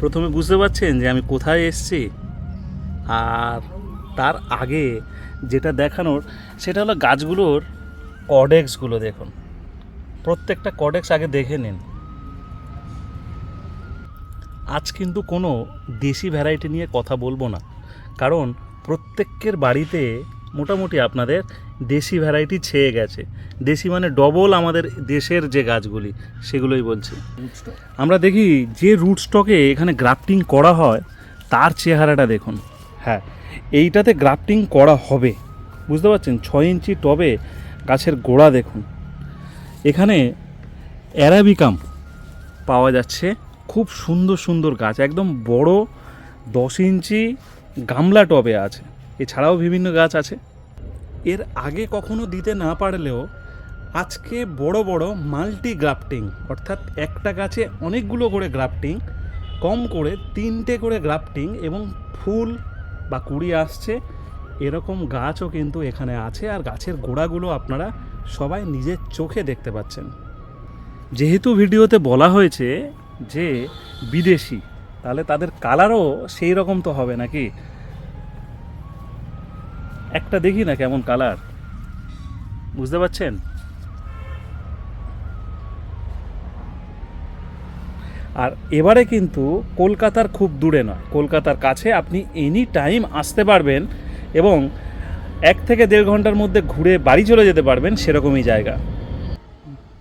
প্রথমে বুঝতে পারছেন যে আমি কোথায় এসেছি? আর তার আগে যেটা দেখানোর, সেটা হলো গাছগুলোর কডেক্সগুলো দেখুন। প্রত্যেকটা কডেক্স আগে দেখে নিন। আজ কিন্তু কোনো দেশি ভ্যারাইটি নিয়ে কথা বলব না। কারণ প্রত্যেকের বাড়িতে মোটামুটি আপনাদের দেশি ভ্যারাইটি ছেয়ে গেছে। দেশি মানে ডবল আমাদের দেশের যে গাছগুলি, সেগুলোই বলছি। আমরা দেখি যে রুট স্টকে এখানে গ্রাফটিং করা হয়, তার চেহারাটা দেখুন। হ্যাঁ এইটাতে গ্রাফটিং করা হবে। বুঝতে পারছেন? ছয় ইঞ্চি টবে গাছের গোড়া দেখুন। এখানে অ্যারাবিকাম পাওয়া যাচ্ছে। খুব সুন্দর সুন্দর গাছ। একদম বড়, দশ ইঞ্চি গামলা টবে আছে। এছাড়াও বিভিন্ন গাছ আছে। এর আগে কখনো দিতে না পারলেও আজকে বড় বড় মাল্টি গ্রাফটিং অর্থাৎ একটা গাছে অনেকগুলো করে গ্রাফটিং, কম করে তিনটে করে গ্রাফটিং এবং ফুল বা কুড়ি আসছে, এরকম গাছও কিন্তু এখানে আছে আর গাছের গোড়াগুলো আপনারা সবাই নিজের চোখে দেখতে পাচ্ছেন। যেহেতু ভিডিওতে বলা হয়েছে যে বিদেশি, তাহলে তাদের কালারও সেই রকম তো হবে নাকি? একটা দেখি না কেমন কালার। বুঝতে পারছেন? আর এবারে কিন্তু কলকাতার খুব দূরে নয়। কলকাতার কাছে আপনি এনি টাইম আসতে পারবেন এবং এক থেকে দেড় ঘণ্টার মধ্যে ঘুরে বাড়ি চলে যেতে পারবেন সেরকমই জায়গা।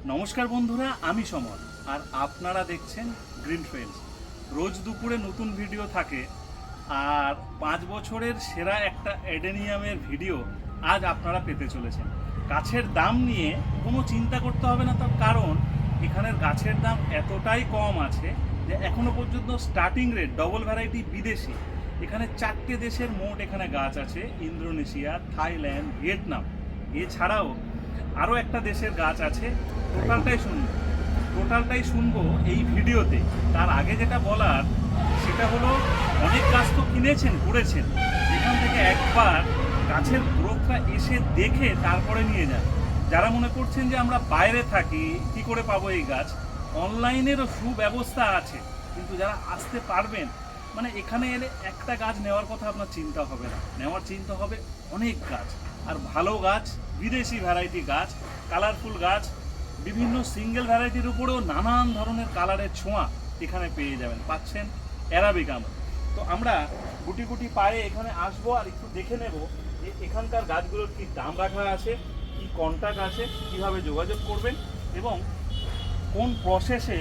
নমস্কার বন্ধুরা, আমি সমর। আর আপনারা দেখছেন গ্রিন ট্রেলস রোজ দুপুরে নতুন ভিডিও থাকে আর পাঁচ বছরের সেরা একটা এডেনিয়ামের ভিডিও আজ আপনারা পেতে চলেছেন। গাছের দাম নিয়ে কোনো চিন্তা করতে হবে না তার কারণ, এখানের গাছের দাম এতটাই কম আছে যে এখনও পর্যন্ত স্টার্টিং রেট ডবল ভ্যারাইটি বিদেশি। এখানে চারটে দেশের মোট এখানে গাছ আছে, ইন্দোনেশিয়া, থাইল্যান্ড, ভিয়েতনাম। এছাড়াও আরও একটা দেশের গাছ আছে, টোটালটাই শুনব। টোটালটাই শুনব এই ভিডিওতে। তার আগে যেটা বলার সেটা হলো অনেক গাছ তো কিনেছেন, করেছেন। এখান থেকে একবার গাছের গ্রোথটা এসে দেখে তারপরে নিয়ে যান। যারা মনে করছেন যে আমরা বাইরে থাকি, কি করে পাবো এই গাছ, অনলাইনেরও সুব্যবস্থা আছে। কিন্তু যারা আসতে পারবেন মানে এখানে এলে একটা গাছ নেওয়ার কথা আপনার চিন্তা হবে না। নেওয়ার চিন্তা হবে অনেক গাছ। আর ভালো গাছ, বিদেশি ভ্যারাইটি গাছ কালারফুল গাছ, বিভিন্ন সিঙ্গেল ভ্যারাইটির উপরেও নানান ধরনের কালারের ছোঁয়া এখানে পেয়ে যাবেন। পাচ্ছেন অ্যারাবিকাম তো আমরা গুটি গুটি পায়ে এখানে আসব আর একটু দেখে নেব যে এখানকার গাছগুলোর কি দাম রাখা আছে, কি কন্ট্যাক্ট আছে, কীভাবে যোগাযোগ করবেন এবং কোন প্রসেসে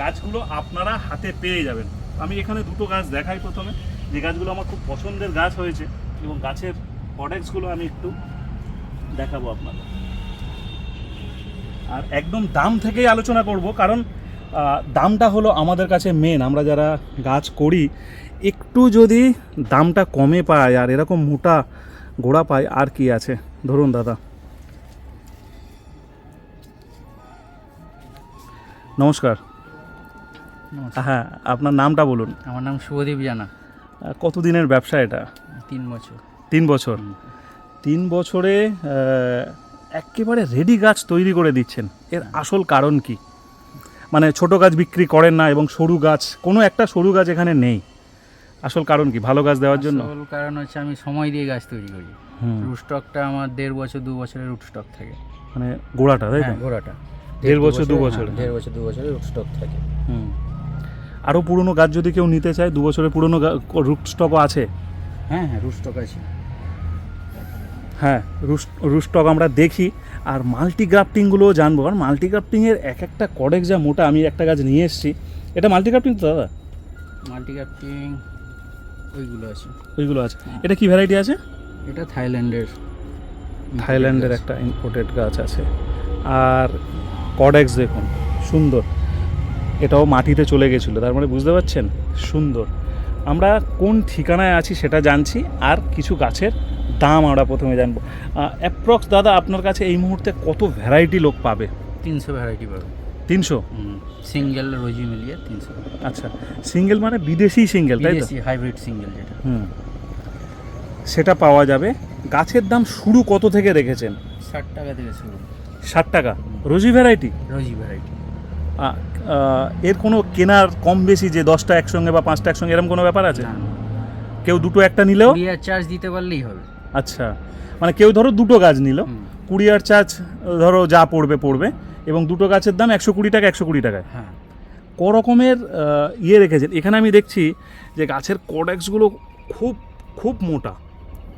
গাছগুলো আপনারা হাতে পেয়ে যাবেন। আমি এখানে দুটো গাছ দেখাই প্রথমে। যে গাছগুলো আমার খুব পছন্দের গাছ হয়েছে এবং গাছের প্রোডাক্টসগুলো আমি একটু দেখাবো আপনাদের। আর একদম দাম থেকেই আলোচনা করব, কারণ দামটা হলো আমাদের কাছে মেন আমরা যারা গাছ করি একটু যদি দামটা কমে পায় আর এরকম মোটা গোড়া পায় আর কি আছে? ধরুন দাদা। নমস্কার। হ্যাঁ আপনার নামটা বলুন। আমার নাম শুভদীপ জানা। কতদিনের ব্যবসা এটা? তিন বছর। তিন বছর। তিন বছরে একেবারে রেডি গাছ তৈরি করে দিচ্ছেন। এর আসল কারণ কি? মানে ছোট গাছ বিক্রি করেন না এবং সরু গাছ কোনো একটা সরু গাছ এখানে নেই। আসল কারণ কি? ভালো গাছ দেওয়ার জন্য? আসল কারণ হচ্ছে আমি সময় দিয়ে গাছ তৈরি করি। রুট স্টকটা আমার দেড় বছর দু বছরের রুট স্টক থাকে। মানে গোড়াটা তাই তো? হ্যাঁ ঘোড়াটা দেড় বছর, দু বছর দেড় বছর দু বছরের রুট স্টক থাকে। হুম। আরও পুরনো গাছ যদি কেউ নিতে চায় দু বছরের পুরনো রুট স্টকও আছে? হ্যাঁ হ্যাঁ রুট স্টক আছে। হ্যাঁ রুস্টক আমরা দেখি। আর মাল্টি গ্রাফটিংগুলোও জানব। কারণ মাল্টি গ্রাফটিংয়ের এক একটা কডেক্স যা মোটা আমি একটা গাছ নিয়ে এসেছি। এটা মাল্টি গ্রাফটিং তো দাদা? মাল্টিকাপ্টিং ওইগুলো আছে। ওইগুলো আছে। এটা কি ভ্যারাইটি আছে? এটা থাইল্যান্ডের। থাইল্যান্ডের একটা ইম্পোর্টেড গাছ আছে। আর কডেক্স দেখুন সুন্দর। এটাও মাটিতে চলে গেছিল তার মানে বুঝতে পারছেন? সুন্দর। আমরা কোন ঠিকানায় আছি সেটা জানছি আর কিছু গাছের দাম আমরা প্রথমে জানব। অ্যাপ্রক্স দাদা আপনার কাছে এই মুহূর্তে কত ভ্যারাইটি লোক পাবে? তিনশো ভ্যারাইটি পাবে। তিনশো? সিঙ্গেল রোজি মিলিয়ে তিনশো। আচ্ছা সিঙ্গেল মানে বিদেশি সিঙ্গেল তাই বিদেশি হাইব্রিড সিঙ্গেল যেটা। হুম সেটা পাওয়া যাবে। গাছের দাম শুরু কত থেকে রেখেছেন? ষাট টাকা থেকে শুরু। ষাট টাকা। রোজি ভ্যারাইটি রোজি ভ্যারাইটি এর কোনো কেনার কম বেশি যে দশটা একসঙ্গে বা পাঁচটা একসঙ্গে এরকম কোনো ব্যাপার আছে? না, কেউ দুটো একটা নিলেও? চার্জ দিতে পারলেই হবে। আচ্ছা। মানে কেউ ধরো দুটো গাছ নিল। কুরিয়ার চার্জ ধরো যা পড়বে পড়বে। এবং দুটো গাছের দাম একশো কুড়ি টাকা একশো কুড়ি টাকায়। হ্যাঁ। ক রকমের ইয়ে রেখেছেন? এখানে আমি দেখছি যে গাছের কডেক্সগুলো খুব খুব মোটা।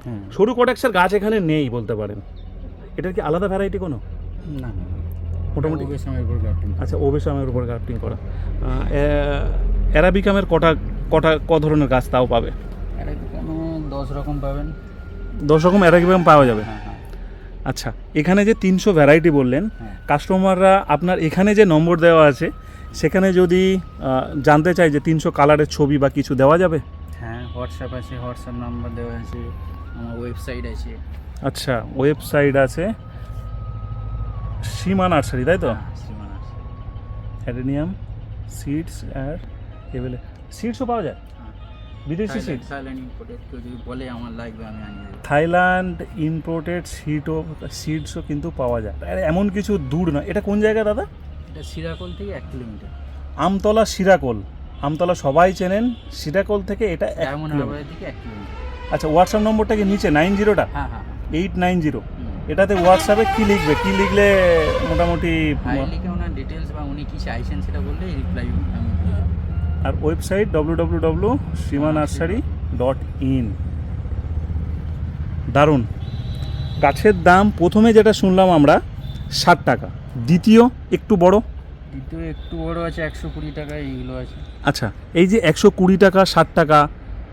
হ্যাঁ সরু কডেক্সের গাছ এখানে নেই বলতে পারেন। এটার কি আলাদা ভ্যারাইটি কোনো? না মোটামুটি উপর গ্রাফটিং আচ্ছা ওবেসামের উপর গ্রাফটিং করা। অ্যারাবিকামের কটা কটা ক ধরনের গাছ তাও পাবে? দশ রকম পাবেন। দশ রকম অ্যারাবিকাম পাওয়া যাবে। হ্যাঁ হ্যাঁ। আচ্ছা এখানে যে তিনশো ভ্যারাইটি বললেন হ্যাঁ। কাস্টমাররা আপনার এখানে যে নম্বর দেওয়া আছে সেখানে যদি জানতে চাই যে তিনশো কালারের ছবি বা কিছু দেওয়া যাবে? হ্যাঁ হোয়াটসঅ্যাপ আছে হোয়াটসঅ্যাপ নাম্বার দেওয়া আছে আমার ওয়েবসাইট আছে। আচ্ছা ওয়েবসাইট আছে সীমা নার্সারি তাই তো? হ্যাঁ, শ্রীমান আছে অ্যাডেনিয়াম সিডস আর এভেলে সিডসও পাওয়া যায়? হ্যাঁ। বিদেশি থাইল্যান্ড ইম্পোর্টেড কেউ যদি বলে আমার লাগবে আমি আনিয়ে থাইল্যান্ড ইম্পোর্টেড সিডও সিডসও কিন্তু পাওয়া যায়। আর এমন কিছু দূর না এটা কোন জায়গা দাদা? এটা সিরাকল থেকে এক কিলোমিটার। আমতলা সিরাকোল। আমতলা সবাই চেনেন। সিরাকোল থেকে এটা এক কিলোমিটার। আচ্ছা হোয়াটসঅ্যাপ নম্বরটা কি নিচে? নাইন জিরোটা? হ্যাঁ হ্যাঁ হ্যাঁ। Eight nine zero. এটাতে হোয়াটসঅ্যাপে কি লিখবে? কি লিখলে মোটামুটি লিখে ওনার ডিটেলস বা উনি কি চাইছেন সেটা বললে রিপ্লাই আমি আর website W W W Seema nursery dot in দারুণ। গাছের দাম প্রথমে যেটা শুনলাম আমরা ষাট টাকা। দ্বিতীয় একটু বড়? দ্বিতীয় একটু বড় আছে একশো কুড়ি টাকা এইগুলো আছে। আচ্ছা এই যে একশো কুড়ি টাকা ষাট টাকা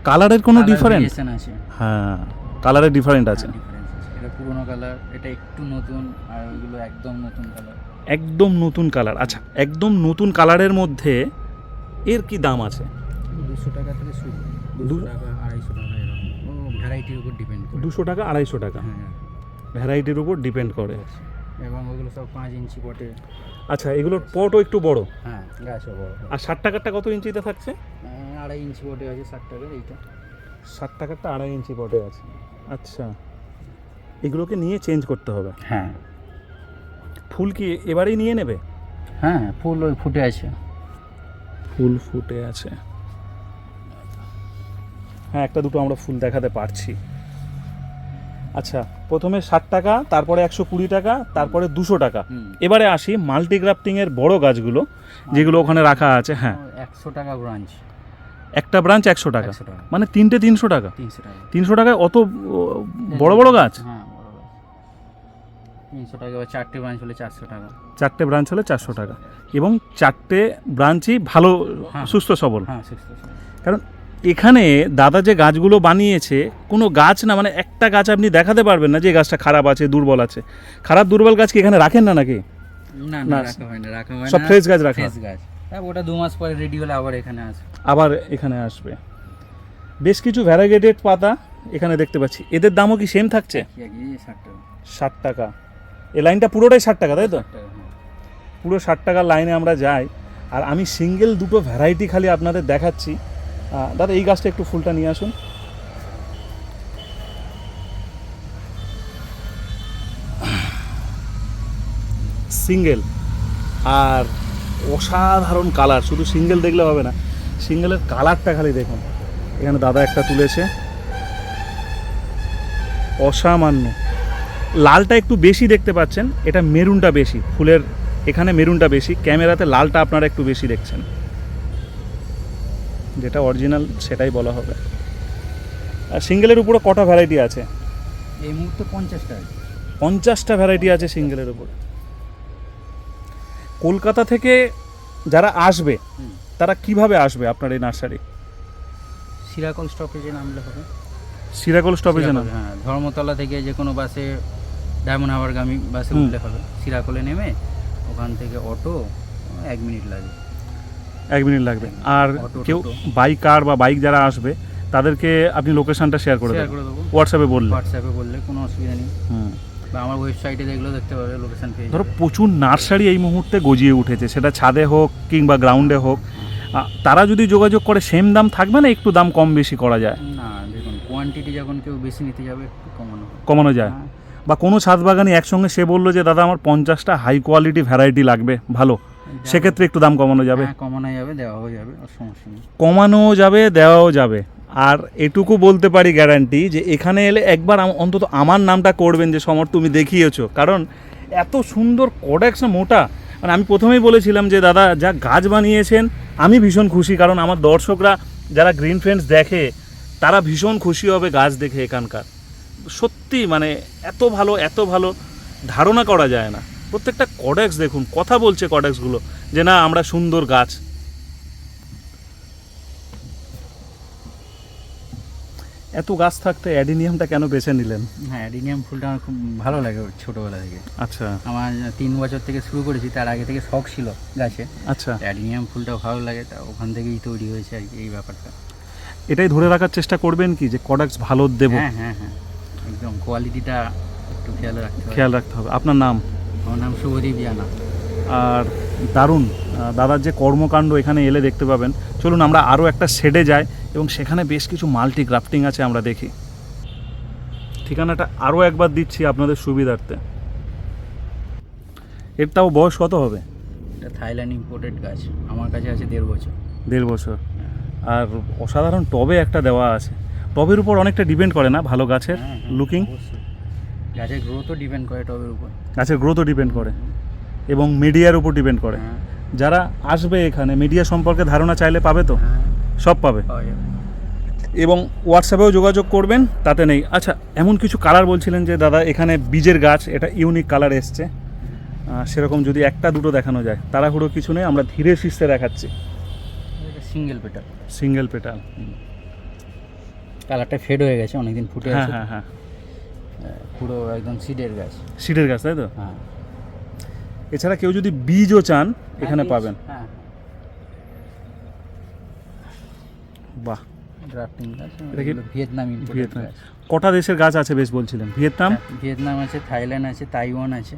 কালারের কোনো ডিফারেন্ট আছে। হ্যাঁ কালারের ডিফারেন্ট আছে। ডিফারেন্স আছে। এটা পুরোনো কালার এটা একটু নতুন আর ওইগুলো একদম নতুন কালার। একদম নতুন কালার। আচ্ছা একদম নতুন কালারের মধ্যে এর কি দাম আছে? দুশো টাকা থেকে শুরু। দুশো টাকা আড়াইশো টাকা এরকম। ও ভ্যারাইটির উপর ডিপেন্ড করে। দুশো টাকা আড়াইশো টাকা? হ্যাঁ। ভ্যারাইটির উপর ডিপেন্ড করে। এবং ওগুলো সব পাঁচ ইঞ্চি পটে। আচ্ছা এগুলোর পটও একটু বড়? হ্যাঁ গাছও বড়। আর ষাট টাকারটা কত ইঞ্চিতে থাকছে? আড়াই ইঞ্চি পটে আছে ষাট টাকার এইটা। ষাট টাকারটা আড়াই ইঞ্চি পটে আছে। আচ্ছা এগুলোকে নিয়ে চেঞ্জ করতে হবে। হ্যাঁ। ফুল কি এবারেই নিয়ে নেবে? হ্যাঁ ফুল ওই ফুটে আছে। ফুল ফুটে আছে। হ্যাঁ একটা দুটো আমরা ফুল দেখাতে পারছি। আচ্ছা প্রথমে ষাট টাকা তারপরে একশো কুড়ি টাকা তারপরে দুশো টাকা। এবারে আসি মাল্টিগ্রাফটিংয়ের বড় গাছগুলো যেগুলো ওখানে রাখা আছে হ্যাঁ। একশো টাকা ব্রাঞ্চ। একটা ব্রাঞ্চ একশো টাকা। মানে তিনটে তিনশো টাকা। তিনশো টাকা। তিনশো টাকায় অত বড় বড় গাছ? হ্যাঁ। গাছ তিনশো টাকা বা চারটে ব্রাঞ্চ হলে চারশো টাকা। চারটে ব্রাঞ্চ হলে চারশো টাকা। এবং চারটে ব্রাঞ্চই ভালো হ্যাঁ। সুস্থ সবল। হ্যাঁ কারণ এখানে দাদা যে গাছগুলো বানিয়েছে কোনো গাছ না মানে একটা গাছ আপনি দেখাতে পারবেন না যে গাছটা খারাপ আছে দুর্বল আছে। খারাপ দুর্বল গাছ কি এখানে রাখেন না নাকি? না না, না। রাখা হয় না রাখা হয় সব ফ্রেশ গাছ রাখা। ফ্রেশ গাছ। হ্যাঁ ওটা দু মাস পরে রেডি হলে আবার এখানে আসে আবার এখানে আসবে। বেশ কিছু ভ্যারাইগেটেড পাতা এখানে দেখতে পাচ্ছি। এদের দামও কি সেম থাকছে? ষাট টাকা। ষাট টাকা। এই লাইনটা পুরোটাই ষাট টাকা তাই তো? হ্যাঁ। পুরো ষাট টাকার লাইনে আমরা যাই। আর আমি সিঙ্গেল দুটো ভ্যারাইটি খালি আপনাদের দেখাচ্ছি। দাদা এই গাছটা একটু ফুলটা নিয়ে আসুন। সিঙ্গেল। আর অসাধারণ কালার শুধু সিঙ্গেল দেখলে হবে না সিঙ্গেলের কালারটা খালি দেখুন। এখানে দাদা একটা তুলেছে। অসামান্য। লালটা একটু বেশি দেখতে পাচ্ছেন এটা মেরুনটা বেশি ফুলের এখানে মেরুনটা বেশি ক্যামেরাতে লালটা আপনারা একটু বেশি দেখছেন। যেটা অরিজিনাল সেটাই বলা হবে। আর সিঙ্গেলের উপরে কটা ভ্যারাইটি আছে? এই মুহূর্তে পঞ্চাশ টাকা পঞ্চাশটা ভ্যারাইটি আছে সিঙ্গেলের উপর। কলকাতা থেকে যারা আসবে তারা কীভাবে আসবে আপনার এই নার্সারি? সিরাকল স্টপেজে নামলে হবে। সিরাকল স্টপেজে না হ্যাঁ ধর্মতলা থেকে যে কোনো বাসে ডায়মন্ড হাওয়ারগামী বাসে। উঠলে হবে। সিরাকলে নেমে ওখান থেকে অটো এক মিনিট লাগে। এক মিনিট লাগবে। আর কেউ বাইক কার বা বাইক যারা আসবে তাদেরকে আপনি লোকেশনটা শেয়ার করে শেয়ার দেবেন। করে দেবো। হোয়াটসঅ্যাপে বললে। হোয়াটসঅ্যাপে বললে কোনো অসুবিধা নেই। হুম। বা আমার ওয়েবসাইটে দেখলেও দেখতে পাবে লোকেশন পেয়ে ধরো প্রচুর নার্সারি এই মুহূর্তে গজিয়ে উঠেছে। সেটা ছাদে হোক কিংবা গ্রাউন্ডে হোক। তারা যদি যোগাযোগ করে সেম দাম থাকবে না একটু দাম কম বেশি করা যায়? না দেখুন কোয়ান্টিটি যখন কেউ বেশি নিতে যাবে একটু কমানো কমানো যায়? হ্যাঁ, বা কোনো ছাদ বাগানি একসঙ্গে সে বলল যে দাদা আমার পঞ্চাশটা হাই কোয়ালিটি ভ্যারাইটি লাগবে ভালো। সেক্ষেত্রে একটু দাম কমানো যাবে। হ্যাঁ কমানো যাবে দেওয়াও যাবে আর সমস্যা নেই। কমানো যাবে দেওয়াও যাবে। আর এটুকু বলতে পারি গ্যারান্টি যে এখানে এলে একবার আম- অন্তত আমার নামটা করবেন যে সমর তুমি দেখিয়েছো। কারণ এত সুন্দর কডেক্স মোটা। মানে আমি প্রথমেই বলেছিলাম যে দাদা যা গাছ বানিয়েছেন আমি ভীষণ খুশি। কারণ আমার দর্শকরা যারা গ্রিন ফ্রেন্ডস দেখে তারা ভীষণ খুশি হবে গাছ দেখে এখানকার। সত্যি মানে এত ভালো এত ভালো ধারণা করা যায় না। প্রত্যেকটা কডেক্স দেখুন কথা বলছে কডেক্সগুলো যে না আমরা সুন্দর গাছ। এত গাছ থাকতে অ্যাডিনিয়ামটা কেন বেছে নিলেন? হ্যাঁ অ্যাডিনিয়াম ফুলটা আমার খুব ভালো লাগে ছোটোবেলা থেকে। আচ্ছা। আমার তিন বছর থেকে শুরু করেছি তার আগে থেকে শখ ছিল গাছে। আচ্ছা। অ্যাডিনিয়াম ফুলটা ভালো লাগে তা ওখান থেকেই তৈরি হয়েছে আর কি এই ব্যাপারটা। এটাই ধরে রাখার চেষ্টা করবেন কি যে কডাক্স ভালো দেব। হ্যাঁ হ্যাঁ হ্যাঁ। একদম কোয়ালিটিটা একটু খেয়াল রাখতে হবে। খেয়াল রাখতে হবে। আপনার নাম? আমার নাম শুভদীপ জানা আর দারুণ দাদার যে কর্মকাণ্ড এখানে এলে দেখতে পাবেন। চলুন আমরা আরও একটা শেডে যাই এবং সেখানে বেশ কিছু মাল্টি গ্রাফটিং আছে আমরা দেখি। ঠিকানাটা আরও একবার দিচ্ছি আপনাদের সুবিধার্থে। এর তাও বয়স কত হবে? এটা থাইল্যান্ড ইম্পোর্টেড গাছ। আমার কাছে আছে দেড় বছর। দেড় বছর। আর অসাধারণ টবে একটা দেওয়া আছে। টবের উপর অনেকটা ডিপেন্ড করে না ভালো গাছের হ্যাঁ, হ্যাঁ, লুকিং গাছের গ্রোথও ডিপেন্ড করে টবের উপর। গাছের গ্রোথও ডিপেন্ড করে এবং মিডিয়ার উপর ডিপেন্ড করে। হ্যাঁ। যারা আসবে এখানে মিডিয়া সম্পর্কে ধারণা চাইলে পাবে তো? হ্যাঁ। সব পাবে। এবং হোয়াটসঅ্যাপেও যোগাযোগ করবেন তাতে নেই। আচ্ছা এমন কিছু কালার বলছিলেন যে দাদা এখানে বীজের গাছ এটা ইউনিক কালার এসছে। সেরকম যদি একটা দুটো দেখানো যায়। তাড়াহুড়ো কিছু নেই আমরা ধীরে শিস্তে দেখাচ্ছি। সিঙ্গেল পেটাল সিঙ্গেল পেটাল কালারটা ফেড হয়ে গেছে অনেকদিন ফুটে হ্যাঁ আছে। হ্যাঁ হ্যাঁ। পুরো একদম সিডের গাছ। সিডের গাছ তাই তো? হ্যাঁ। এছাড়া কেউ যদি বীজও চান এখানে হ্যাঁ, পাবেন। হ্যাঁ। বাহ। ড্রাফটিং গাছ ভিয়েতনাম কটা দেশের গাছ আছে বেশ বলছিলেন? ভিয়েতনাম? হ্যাঁ, ভিয়েতনাম আছে থাইল্যান্ড আছে তাইওয়ান আছে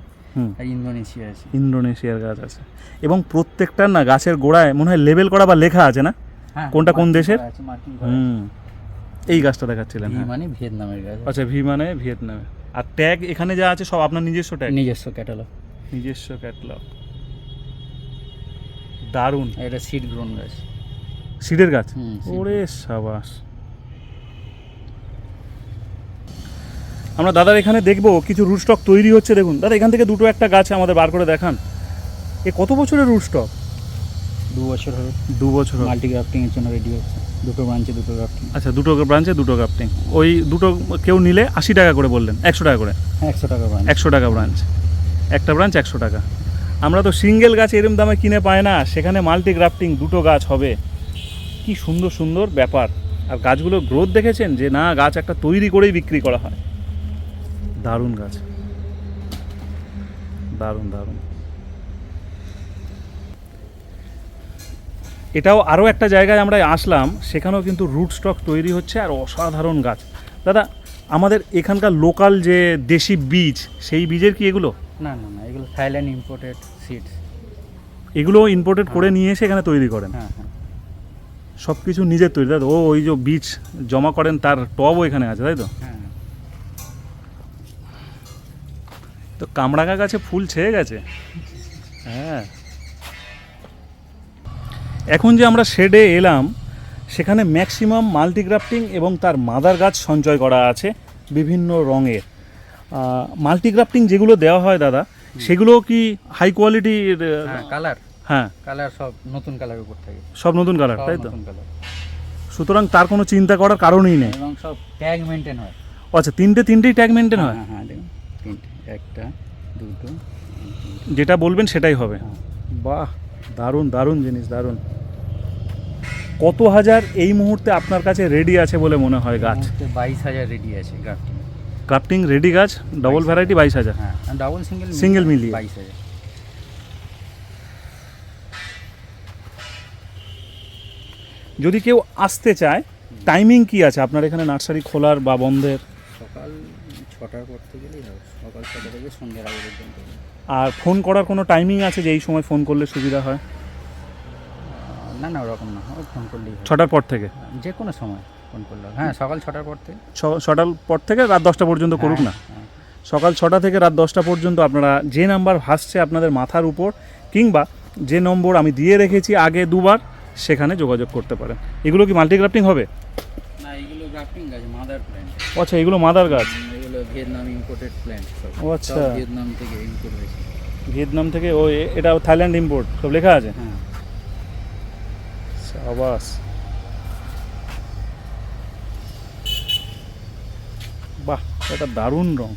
আর ইন্দোনেশিয়া আছে। ইন্দোনেশিয়ার গাছ আছে। এবং প্রত্যেকটার না গাছের গোড়ায় মনে হয় লেবেল করা বা লেখা আছে না? কোনটা কোন দেশের? হুম। এই গাছটা দেখাচ্ছিলেন ভি হ্যাঁ। মানে ভিয়েতনামের গাছ। আচ্ছা ভি মানে ভিয়েতনামে। আর ট্যাগ এখানে যা আছে সব আপনার নিজস্ব ট্যাগ? নিজস্ব ক্যাটালগ নিজস্ব ক্যাটালগ দারুণ। এটা সিড গ্রোন গাছ। সিডের গাছ? ওরে সাবাস। আমরা দাদার এখানে দেখব কিছু রুট স্টক তৈরি হচ্ছে দেখুন। দাদা এখান থেকে দুটো একটা গাছ আমাদের বার করে দেখান। এ কত বছরের রুটস্টক দু বছর হবে। দু বছর হবে। মাল্টি গ্রাফটিং এর জন্য রেডি হচ্ছে। দুটো ব্রাঞ্চে দুটো গ্রাফটিং আচ্ছা দুটো ব্রাঞ্চে দুটো গ্রাফটিং ওই দুটো কেউ নিলে আশি টাকা করে বললেন একশো টাকা করে। হ্যাঁ একশো টাকা ব্রাঞ্চ একশো টাকা ব্রাঞ্চ একটা ব্রাঞ্চ একশো টাকা। আমরা তো সিঙ্গেল গাছ এরম দামে কিনে পাই না সেখানে মাল্টি গ্রাফটিং দুটো গাছ হবে। কি সুন্দর সুন্দর ব্যাপার। আর গাছগুলো গ্রোথ দেখেছেন? যে না গাছ একটা তৈরি করেই বিক্রি করা হয়। দারুণ গাছ। দারুণ দারুণ। এটাও আরও একটা জায়গায় আমরা আসলাম সেখানেও কিন্তু রুট স্টক তৈরি হচ্ছে আর অসাধারণ গাছ। দাদা আমাদের এখানকার লোকাল যে দেশি বীজ সেই বীজের কি এগুলো? না না না এগুলো থাইল্যান্ড ইম্পোর্টেড সিডস এগুলো ইম্পোর্টেড করে নিয়ে এসে এখানে তৈরি করেন? হ্যাঁ হ্যাঁ। সব কিছু নিজের তৈরি। তাই তো ও ওই যে বীজ জমা করেন তার টবও এখানে আছে তাই তো? হ্যাঁ। তো কামড়াঙ্গা গাছে ফুল ছেয়ে গেছে? হ্যাঁ। এখন যে আমরা শেডে এলাম সেখানে ম্যাক্সিমাম মাল্টিগ্রাফটিং এবং তার মাদার গাছ সঞ্চয় করা আছে বিভিন্ন রঙের। মাল্টিগ্রাফটিং যেগুলো দেওয়া হয় দাদা সেগুলো কি হাই কোয়ালিটির হ্যাঁ কালার হ্যাঁ। কালার সব নতুন কালার উপর থাকে। সব নতুন কালার তাই তো? সুতরাং তার কোনো চিন্তা করার কারণই নেই। এবং সব ট্যাগ মেনটেন হয়। আচ্ছা তিনটে তিনটেই ট্যাগ মেনটেন হয়? হ্যাঁ হ্যাঁ তিনটে একটা দুটো যেটা বলবেন সেটাই হবে। হ্যাঁ। বাহ দারুণ দারুণ জিনিস দারুণ। কত হাজার এই মুহূর্তে আপনার কাছে রেডি আছে বলে মনে হয় গাছ? বাইশ হাজার রেডি আছে গ্রাফটিং ক্রাফটিং রেডি গাছ? ডবল ভ্যারাইটি বাইশ হাজার? হ্যাঁ ডাবল সিঙ্গেল Single মিলিয়ে। বাইশ হাজার। যদি কেউ আসতে চায় টাইমিং কি আছে? আপনার এখানে নার্সারি খোলার বা বন্ধের? সকাল ছটার পর থেকে সকাল ছটা থেকে সন্ধ্যের আগে পর্যন্ত। আর ফোন করার কোনো টাইমিং আছে যে এই সময় ফোন করলে সুবিধা হয়? না না ওরকম না। ফোন করলেই ছটার পর থেকে? যে কোনো সময় ফোন করলে হ্যাঁ। সকাল ছটার পর থেকে। ছটার পর থেকে রাত দশটা পর্যন্ত করুক না? হ্যাঁ, হ্যাঁ। সকাল ছটা থেকে রাত দশটা পর্যন্ত আপনারা যে নাম্বার ভাসছে আপনাদের মাথার উপর কিংবা যে নম্বর আমি দিয়ে রেখেছি আগে দুবার সেখানে যোগাযোগ করতে পারেন। এগুলো কি মাল্টিগ্রাফটিং হবে? না এগুলো গ্রাফটিং গাছ মাদার প্ল্যান্ট আচ্ছা এগুলো মাদার গাছ। এগুলো ভিয়েতনাম ইম্পোর্টেড প্ল্যান্ট ও আচ্ছা। ভিয়েতনাম থেকে ইম্পোর্ট হয়েছে। ভিয়েতনাম থেকে ও এটা থাইল্যান্ড ইম্পোর্ট সব লেখা আছে? হ্যাঁ। আবাস বাহ এটা দারুণ রং।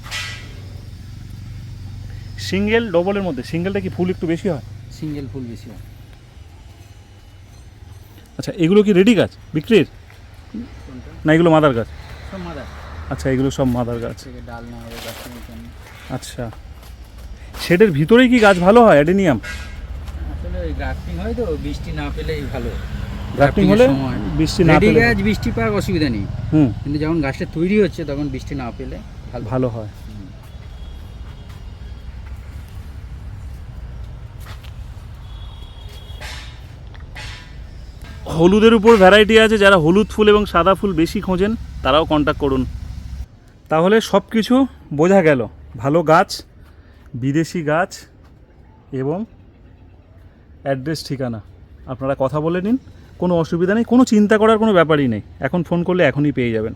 সিঙ্গেল ডবলের মধ্যে সিঙ্গেলটা কি ফুল একটু বেশি হয়? সিঙ্গেল ফুল বেশি হয়। আচ্ছা এগুলো কি রেডি গাছ বিক্রির? না এগুলো মাদার গাছ? সব মাদার। আচ্ছা এগুলো সব মাদার গাছ। ডাল না আচ্ছা। শেডের ভিতরেই কি গাছ ভালো হয় অ্যাডেনিয়াম? আসলে ওই গ্রাফটিং হয় তো বৃষ্টি না পেলেই ভালো। গ্রাফটিং হলে বৃষ্টি না পেলে। গাছ বৃষ্টি পাক অসুবিধা নেই। হুম। কিন্তু যখন গাছটা তৈরি হচ্ছে তখন বৃষ্টি না পেলে ভালো। ভালো হয়। হলুদের উপর ভ্যারাইটি আছে যারা হলুদ ফুল এবং সাদা ফুল বেশি খোঁজেন তারাও কন্ট্যাক্ট করুন। তাহলে সব কিছু বোঝা গেল। ভালো গাছ বিদেশি গাছ এবং অ্যাড্রেস ঠিকানা। আপনারা কথা বলে নিন, কোনো অসুবিধা নেই, কোনো চিন্তা করার কোনো ব্যাপারই নেই। এখন ফোন করলে এখনই পেয়ে যাবেন।